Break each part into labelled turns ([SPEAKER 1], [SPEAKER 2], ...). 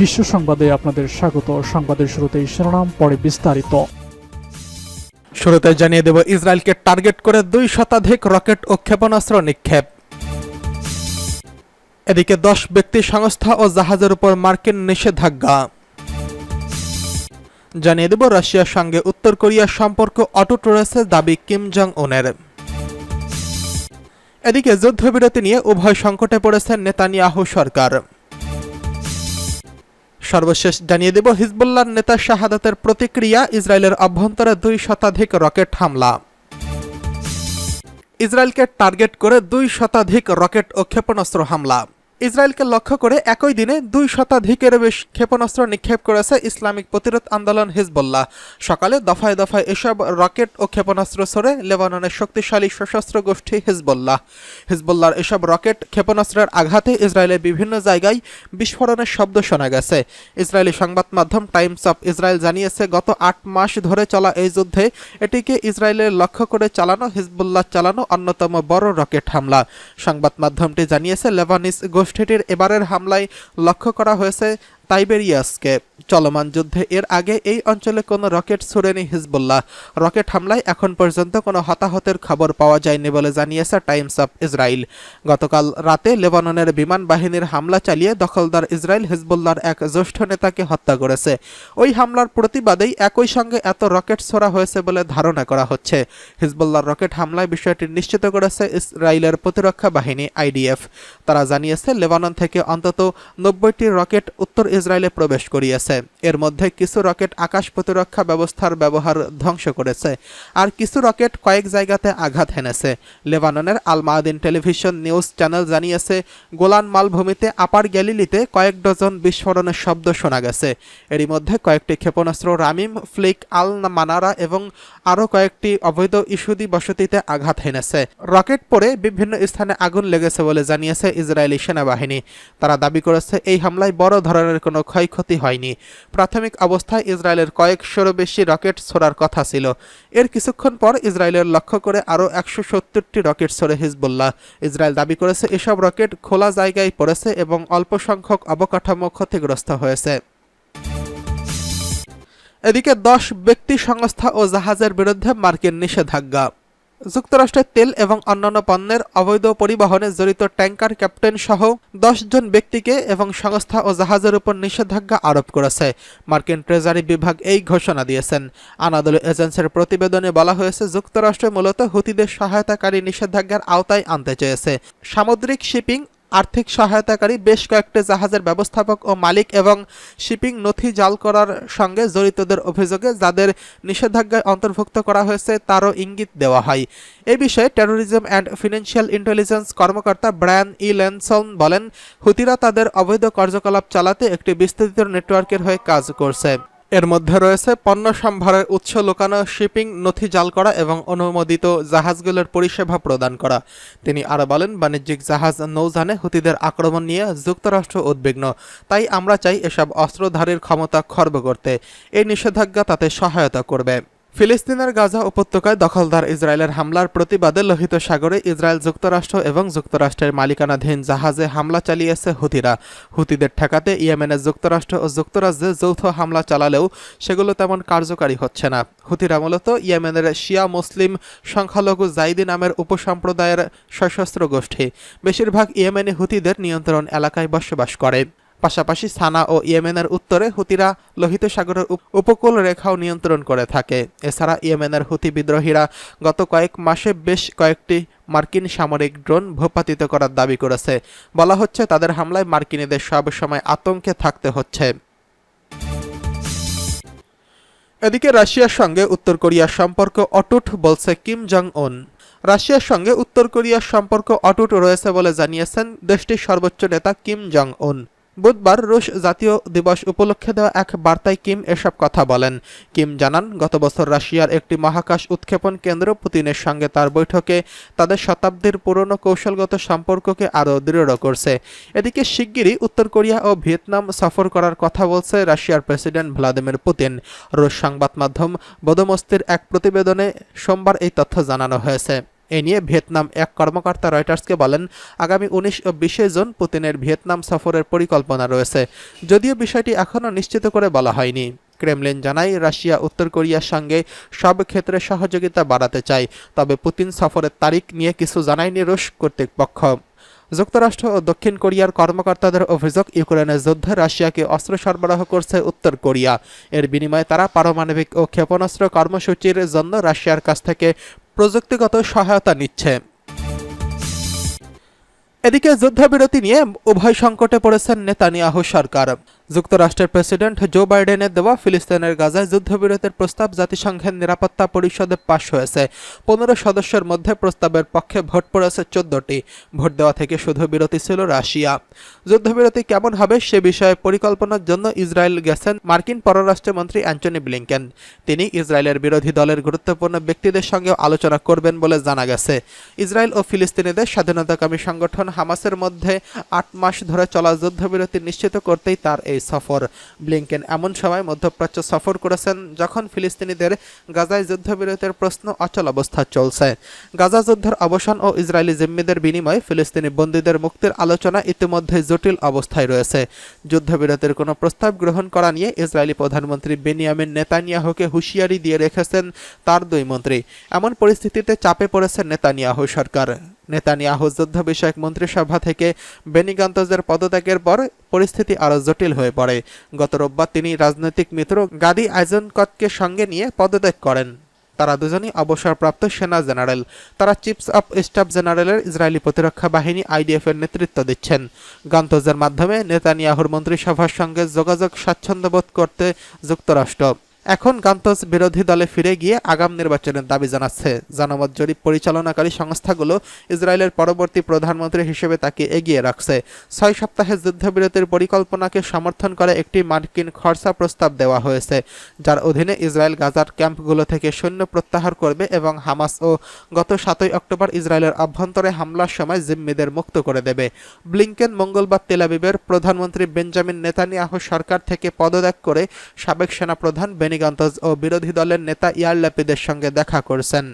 [SPEAKER 1] বিশ্ব সংবাদে আপনাদের স্বাগত সংবাদের শুরুতেই শিরোনাম পরে বিস্তারিত
[SPEAKER 2] শুরুতে জানিয়ে দেব ইসরায়েলকে টার্গেট করে দুই শতাধিক রকেট ও ক্ষেপণাস্ত্র নিক্ষেপ এদিকে দশ ব্যক্তি সংস্থা ও জাহাজের উপর মার্কিন নিষেধাজ্ঞা জানিয়ে দেব রাশিয়ার সঙ্গে উত্তর কোরিয়ার সম্পর্ক অটুট রয়েছে দাবি কিম জং উনের এদিকে যুদ্ধবিরতি নিয়ে উভয় সংকটে পড়েছে নেতানিয়াহু সরকার সর্বশেষ জানিয়ে দেব হিজবুল্লার নেতা শাহাদাতের প্রতিক্রিয়া ইসরায়েলের অভ্যন্তরে দুই শতাধিক রকেট হামলা ইসরায়েলকে টার্গেট করে দুই শতাধিক রকেট ও ক্ষেপণাস্ত্র হামলা ইসরায়েলকে লক্ষ্য করে একই দিনে দুই শতাধিকের বেশ ক্ষেপণাস্ত্র নিক্ষেপ করেছে ইসলামিক প্রতিরোধ আন্দোলন হিজবুল্লাহ সকালে দফায় দফায় এসব রকেট ও ক্ষেপণাস্ত্র ছড়ে লেবাননের শক্তিশালী সশস্ত্র গোষ্ঠী হিজবুল্লাহ হিজবুল্লাহর এসব রকেট ক্ষেপণাস্ত্রের আঘাতে ইসরায়েলের বিভিন্ন জায়গায় বিস্ফোরণের শব্দ শোনা গেছে ইসরায়েলি সংবাদ মাধ্যম টাইমস অফ ইসরায়েল জানিয়েছে গত আট মাস ধরে চলা এই যুদ্ধে এটিকে ইসরায়েলের লক্ষ্য করে চালানো হিজবুল্লাহ চালানো অন্যতম বড় রকেট হামলা সংবাদ মাধ্যমটি জানিয়েছে লেবানিস গোষ্ঠী গোল্ফ এবারের হামলায় লক্ষ্য করা হয়েছে তাইবেরিয়াসকে চলমান যুদ্ধে এর আগে এই অঞ্চলে কোনো রকেট ছোড়েনি হিজবুল্লাহ রকেট হামলায় এখন পর্যন্ত কোনো হতাহতের খবর পাওয়া যায়নি বলে জানিয়েছে টাইমস অফ ইসরায়েল গতকাল রাতে লেবাননের বিমান বাহিনীর হামলা চালিয়ে দখলদার ইসরায়েল হিজবুল্লার এক জ্যেষ্ঠ নেতাকে হত্যা করেছে ওই হামলার প্রতিবাদেই একই সঙ্গে এত রকেট ছোড়া হয়েছে বলে ধারণা করা হচ্ছে হিজবুল্লার রকেট হামলায় বিষয়টি নিশ্চিত করেছে ইসরায়েলের প্রতিরক্ষা বাহিনী আইডিএফ তারা জানিয়েছে লেবানন থেকে অন্তত নব্বইটি রকেট উত্তর ইসরায়েলে প্রবেশ করিয়েছে এর মধ্যে কিছু রকেট আকাশ প্রতিরক্ষা ব্যবস্থার ব্যবহার ধ্বংস করেছে আর কিছু রকেট কয়েক জায়গাতে আঘাত হেনেছে লেবাননের Al Mayadeen television news channel জানিয়েছে গোলান মালভূমিতে আপার গ্যালিলিতে কয়েক ডজন বিস্ফোরণের শব্দ শোনা গেছে এরই মধ্যে কয়েকটি ক্ষেপণাস্ত্র রামিম ফ্লিক আল মানারা এবং আরও কয়েকটি অবৈধ ইস্যুদি বসতিতে আঘাত হেনেছে রকেট পরে বিভিন্ন স্থানে আগুন লেগেছে বলে জানিয়েছে ইসরায়েলি সেনাবাহিনী তারা দাবি করেছে এই হামলায় বড় ধরনের কোনো ক্ষয়ক্ষতি হয়নি প্রাথমিক অবস্থায় ইসরায়েলের কয়েকশোরও বেশি রকেট ছোড়ার কথা ছিল এর কিছুক্ষণ পর ইসরায়েলের লক্ষ্য করে আরও একশো সত্তরটি রকেট ছোড়ে হিজবুল্লাহ ইসরায়েল দাবি করেছে এসব রকেট খোলা জায়গায় পড়েছে এবং অল্প সংখ্যক অবকাঠামো ক্ষতিগ্রস্ত হয়েছে এদিকে দশ ব্যক্তি সংস্থা ও জাহাজের বিরুদ্ধে মার্কিন নিষেধাজ্ঞা যুক্তরাষ্ট্রের তেল এবং অন্যান্য পণ্যের অবৈধ পরিবহনে জড়িত ট্যাঙ্কার ক্যাপ্টেন সহ জন ব্যক্তিকে এবং সংস্থা ও জাহাজের উপর নিষেধাজ্ঞা আরোপ করেছে মার্কিন ট্রেজারি বিভাগ এই ঘোষণা দিয়েছেন আনাদল এজেন্সির প্রতিবেদনে বলা হয়েছে যুক্তরাষ্ট্র মূলত হুতিদের সহায়তাকারী নিষেধাজ্ঞার আওতায় আনতে চেয়েছে সামুদ্রিক শিপিং আর্থিক সহায়তাকারী বেশ কয়েকটি জাহাজের ব্যবস্থাপক ও মালিক এবং শিপিং নথি জাল করার সঙ্গে জড়িতদের অভিযোগে যাদের নিষেধাজ্ঞায় অন্তর্ভুক্ত করা হয়েছে তারও ইঙ্গিত দেওয়া হয় এ বিষয়ে টেরোরিজম অ্যান্ড ফিনান্সিয়াল ইন্টেলিজেন্স কর্মকর্তা ব্রায়ান ই লেনসন বলেন হুতিরা তাদের অবৈধ কার্যকলাপ চালাতে একটি বিস্তৃত নেটওয়ার্কের হয়ে কাজ করছে এর মধ্যে রয়েছে পণ্য সম্ভারের উৎস লোকানো শিপিং নথি জাল করা এবং অনুমোদিত জাহাজগুলোর পরিষেবা প্রদান করা তিনি আরও বলেন বাণিজ্যিক জাহাজ নৌজানে হুতিদের আক্রমণ নিয়ে যুক্তরাষ্ট্র উদ্বিগ্ন তাই আমরা চাই এসব অস্ত্রধারীর ক্ষমতা খর্ব করতে এই নিষেধাজ্ঞা তাতে সহায়তা করবে ফিলিস্তিনের গাজা উপত্যকায় দখলদার ইসরায়েলের হামলার প্রতিবাদে লোহিত সাগরে ইসরায়েল যুক্তরাষ্ট্র এবং যুক্তরাষ্ট্রের মালিকানাধীন জাহাজে হামলা চালিয়েছে হুতিরা হুতিদের ঠেকাতে ইয়েমেনে যুক্তরাষ্ট্র ও যুক্তরাজ্যে যৌথ হামলা চালালেও সেগুলো তেমন কার্যকারী হচ্ছে না হুতিরা মূলত ইয়েমেনের শিয়া মুসলিম সংখ্যালঘু জাইদি নামের উপসম্প্রদায়ের সশস্ত্র গোষ্ঠী বেশিরভাগ ইয়েমেনি হুতিদের নিয়ন্ত্রণ এলাকায় বসবাস করে পাশাপাশি সানা ও ইয়েমেনের উত্তরে হুতিরা লোহিত সাগরের উপকূল রেখাও নিয়ন্ত্রণ করে থাকে এছাড়া ইয়েমেনের হুতি বিদ্রোহীরা গত কয়েক মাসে বেশ কয়েকটি মার্কিন সামরিক ড্রোন ভূপাতিত করার দাবি করেছে বলা হচ্ছে তাদের হামলায় মার্কিনীদের সবসময় আতঙ্কে থাকতে হচ্ছে এদিকে রাশিয়ার সঙ্গে উত্তর কোরিয়ার সম্পর্ক অটুট বলছে কিম জং উন রাশিয়ার সঙ্গে উত্তর কোরিয়ার সম্পর্ক অটুট রয়েছে বলে জানিয়েছেন দেশটির সর্বোচ্চ নেতা কিম জং উন বুধবার রুশ জাতীয় দিবস উপলক্ষে দেওয়া এক বার্তায় কিম এসব কথা বলেন কিম জানান গত বছর রাশিয়ার একটি মহাকাশ উৎক্ষেপণ কেন্দ্র পুতিনের সঙ্গে তার বৈঠকে তাদের শতাব্দীর পুরনো কৌশলগত সম্পর্ককে আরও দৃঢ় করছে এদিকে শিগগিরই উত্তর কোরিয়া ও ভিয়েতনাম সফর করার কথা বলছে রাশিয়ার প্রেসিডেন্ট ভ্লাদিমির পুতিন রুশ সংবাদ মাধ্যম বদমস্তির এক প্রতিবেদনে সোমবার এই তথ্য জানানো হয়েছে এ নিয়ে ভিয়েতনাম এক কর্মকর্তা রয়টার্সকে বলেন আগামী উনিশ ও বিশে জুন পুতিনের ভিয়েতনাম সফরের পরিকল্পনা রয়েছে যদিও বিষয়টি এখনও নিশ্চিত করে বলা হয়নি ক্রেমলিন জানায় রাশিয়া উত্তর কোরিয়ার সঙ্গে সব ক্ষেত্রে সহযোগিতা বাড়াতে চায় তবে পুতিন সফরের তারিখ নিয়ে কিছু জানায়নি রুশ কর্তৃক পক্ষ যুক্তরাষ্ট্র ও দক্ষিণ কোরিয়ার কর্মকর্তাদের অভিযোগ ইউক্রেনের যুদ্ধে রাশিয়াকে অস্ত্র সরবরাহ করছে উত্তর কোরিয়া এর বিনিময়ে তারা পারমাণবিক ও ক্ষেপণাস্ত্র কর্মসূচির জন্য রাশিয়ার কাছ থেকে প্রযুক্তিগত সহায়তা নিচ্ছে এদিকে যুদ্ধবিরতি নিয়ে উভয় সংকটে পড়েছেন নেতানিয়াহু সরকার যুক্তরাষ্ট্রের প্রেসিডেন্ট জো বাইডেনের দেওয়া ফিলিস্তিনের গাজায় যুদ্ধবিরতির প্রস্তাব জাতিসংঘের নিরাপত্তা পরিষদে পাশ হয়েছে পনেরো সদস্যের মধ্যে প্রস্তাবের পক্ষে ভোট পড়েছে চোদ্দটি ভোট দেওয়া থেকে শুধু বিরতি ছিল রাশিয়া যুদ্ধবিরতি কেমন হবে সে বিষয়ে পরিকল্পনার জন্য ইসরায়েল গেছেন মার্কিন পররাষ্ট্রমন্ত্রী অ্যান্টনি ব্লিংকেন তিনি ইসরায়েলের বিরোধী দলের গুরুত্বপূর্ণ ব্যক্তিদের সঙ্গেও আলোচনা করবেন বলে জানা গেছে ইসরায়েল ও ফিলিস্তিনিদের স্বাধীনতাকামী সংগঠন হামাসের মধ্যে আট মাস ধরে চলা যুদ্ধবিরতি নিশ্চিত করতেই তার এই সফর ব্লিংকেন এমন সময় মধ্যপ্রাচ্য সফর করেছেন যখন ফিলিস্তিনিদের গাজায় যুদ্ধবিরতির প্রশ্ন অচল অবস্থা চলছে গাজা যুদ্ধের অবসান ও ইসরায়েলি জিম্মিদের বিনিময়ে ফিলিস্তিনি বন্দীদের মুক্তির আলোচনা ইতিমধ্যে জটিল অবস্থায় রয়েছে যুদ্ধবিরতির কোনো প্রস্তাব গ্রহণ করা নিয়ে ইসরায়েলি প্রধানমন্ত্রী বেনিয়ামিন নেতানিয়াহুকে হুঁশিয়ারি দিয়ে রেখেছেন তার দুই মন্ত্রী এমন পরিস্থিতিতে চাপে পড়েছে নেতানিয়াহু সরকার নেতানিয়াহু যুদ্ধ বিষয়ক মন্ত্রিসভা থেকে বেনিগন্তজের পদত্যাগের পর পরিস্থিতি আরও জটিল হয়ে পড়ে গত রোববার তিনি রাজনৈতিক মিত্র গাদি আইজনকতকে সঙ্গে নিয়ে পদত্যাগ করেন তারা দুজনই অবসরপ্রাপ্ত সেনা জেনারেল তারা চিপস অফ স্টাফ জেনারেলের ইসরায়েলি প্রতিরক্ষা বাহিনী আইডিএফের নেতৃত্ব দিচ্ছেন গান্তজের মাধ্যমে নেতানিয়াহুর মন্ত্রিসভার সঙ্গে যোগাযোগ স্বাচ্ছন্দ্যবোধ করতে যুক্তরাষ্ট্র এখন গান্তজ বিরোধী দলে ফিরে গিয়ে আগাম নির্বাচনের দাবি জানাচ্ছে জনমত জরিপ পরিচালনাকারী সংস্থাগুলো ইসরায়েলের পরবর্তী প্রধানমন্ত্রী হিসেবে তাকে এগিয়ে রাখছে ছয় সপ্তাহে যুদ্ধবিরতির পরিকল্পনাকে সমর্থন করে একটি মার্কিন খরচা প্রস্তাব দেওয়া হয়েছে যার অধীনে ইসরায়েল গাজার ক্যাম্পগুলো থেকে সৈন্য প্রত্যাহার করবে এবং হামাস ও গত সাতই অক্টোবর ইসরায়েলের অভ্যন্তরে হামলার সময় জিম্মিদের মুক্ত করে দেবে ব্লিংকেন মঙ্গলবার তেলাবিবের প্রধানমন্ত্রী বেঞ্জামিন নেতানিয়াহ সরকার থেকে পদত্যাগ করে সাবেক সেনাপ্রধান বেন কেরানীগঞ্জ ও বিরোধী দলের নেতা ইয়ারলাপিদের সঙ্গে দেখা করছেন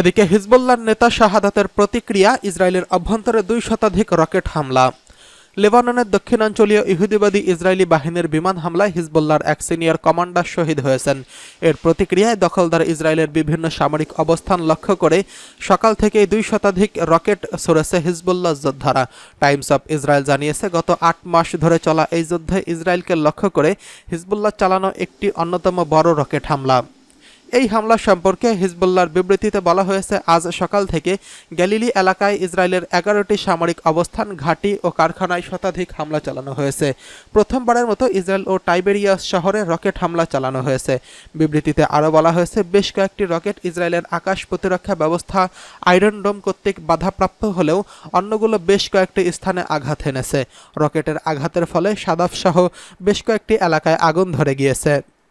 [SPEAKER 2] এদিকে হিজবুল্লাহর নেতা শাহাদাতের প্রতিক্রিয়া ইসরায়েলের অভ্যন্তরে দুই শতাধিক রকেট হামলা লেবাননের দক্ষিণাঞ্চলীয় ইহুদিবাদী ইসরায়েলি বাহিনীর বিমান হামলায় হিজবুল্লার এক সিনিয়র কমান্ডার শহীদ হয়েছেন এর প্রতিক্রিয়ায় দখলদার ইসরায়েলের বিভিন্ন সামরিক অবস্থান লক্ষ্য করে সকাল থেকেই দুই শতাধিক রকেট ছড়েছে হিজবুল্লাহ যোদ্ধারা টাইমস অব ইসরায়েল জানিয়েছে গত আট মাস ধরে চলা এই যুদ্ধে ইসরায়েলকে লক্ষ্য করে হিজবুল্লাহ চালানো একটি অন্যতম বড় রকেট হামলা এই হামলা সম্পর্কে হিজবুল্লার বিবৃতিতে বলা হয়েছে আজ সকাল থেকে গ্যালিলি এলাকায় ইসরায়েলের এগারোটি সামরিক অবস্থান ঘাঁটি ও কারখানায় শতাধিক হামলা চালানো হয়েছে প্রথমবারের মতো ইসরায়েল ও টাইবেরিয়াস শহরে রকেট হামলা চালানো হয়েছে বিবৃতিতে আরও বলা হয়েছে বেশ কয়েকটি রকেট ইসরায়েলের আকাশ প্রতিরক্ষা ব্যবস্থা আয়রন ডোম কর্তৃক বাধাপ্রাপ্ত হলেও অন্যগুলো বেশ কয়েকটি স্থানে আঘাত এনেছে রকেটের আঘাতের ফলে সাদাফসহ বেশ কয়েকটি এলাকায় আগুন ধরে গিয়েছে